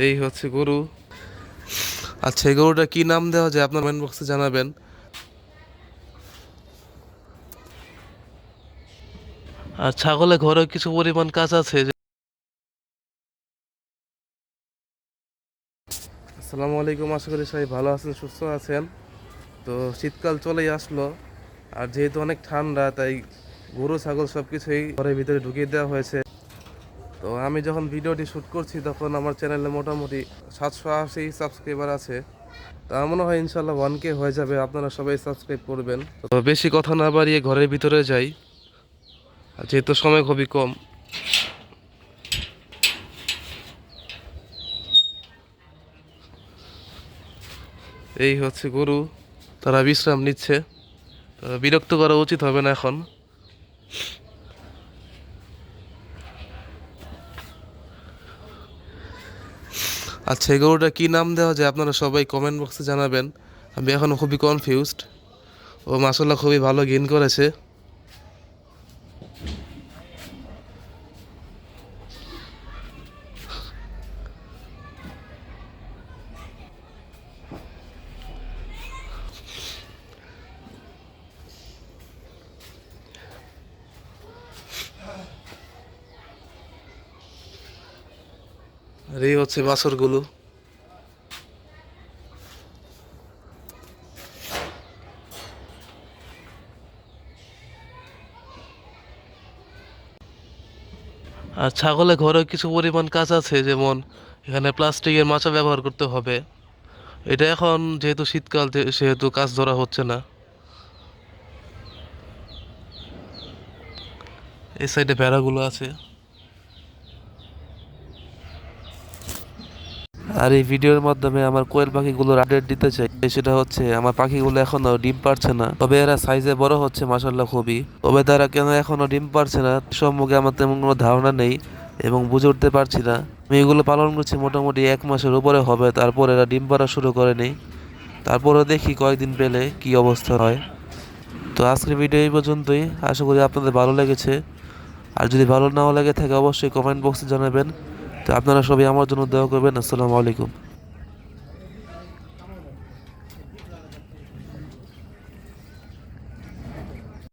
এই হচ্ছে গরু। আচ্ছা এই গরুটা কি নাম দেওয়া যায় আপনার কমেন্ট বক্সে জানাবেন। আর ছাগলে ঘরে কিছু পরিমাণ কাজ আছে? আসসালামু আলাইকুম আশা করি সবাই ভালো আছেন সুস্থ আছেন। তো শীতকাল চলেই আসলো আর যেহেতু অনেক ঠান্ডা তাই গরু ছাগল সব কিছুই ঘরের ভিতরে ঢুকিয়ে দেওয়া হয়েছে। তো আমি যখন ভিডিওটি শ্যুট করছি, তখন আমার চ্যানেলে মোটামুটি সাতশো আশি সাবস্ক্রাইবার আছে। তা মনে হয় ইনশাল্লাহ ওয়ান কে হয়ে যাবে, আপনারা সবাই সাবস্ক্রাইব করবেন। তো বেশি কথা না বাড়িয়ে ঘরের ভিতরে যাই যেহেতু সময় খুবই কম। এই হচ্ছে গরু, তারা বিশ্রাম নিচ্ছে। বিরক্ত করা উচিত হবে না এখন। আচ্ছা এই গরুটা কী নাম দেওয়া যায়? আপনারা সবাই কমেন্ট বক্সে জানাবেন। আমি এখন খুবই কনফিউজড ও মাসাল্লাহ খুবই ভালো গেন করেছে। আর এই হচ্ছে বাছরগুলো। আর ছাগলে ঘরে কিছু পরিমাণ কাজ আছে, যেমন এখানে প্লাস্টিকের মাচা ব্যবহার করতে হবে। এটা এখন যেহেতু শীতকাল সেহেতু কাজ ধরা হচ্ছে না। এই সাইডে ভেড়াগুলো আছে। আর এই ভিডিওর মাধ্যমে আমার কোয়েল পাখিগুলোর আপডেট দিতে চাই, সেটা হচ্ছে আমার পাখিগুলো এখনও ডিম পারছে না। তবে এরা সাইজে বড় হচ্ছে মাসাল্লাহ খুবই। তবে তারা কেন এখনও ডিম পারছে না সম্মুখে আমার তেমন কোনো ধারণা নেই এবং বুঝে উঠতে পারছি না। আমি এগুলো পালন করছি মোটামুটি এক মাসের উপরে হবে, তারপর এরা ডিম পাড়া শুরু করেনি। তারপরে দেখি কয়েকদিন পেলে কি অবস্থা হয়। তো আজকের ভিডিও এই পর্যন্তই, আশা করি আপনাদের ভালো লেগেছে। আর যদি ভালো নাও লেগে থাকে, অবশ্যই কমেন্ট বক্সে জানাবেন। তো আপনারা সবাই আমার জন্য দোয়া করবেন। আসসালামু আলাইকুম।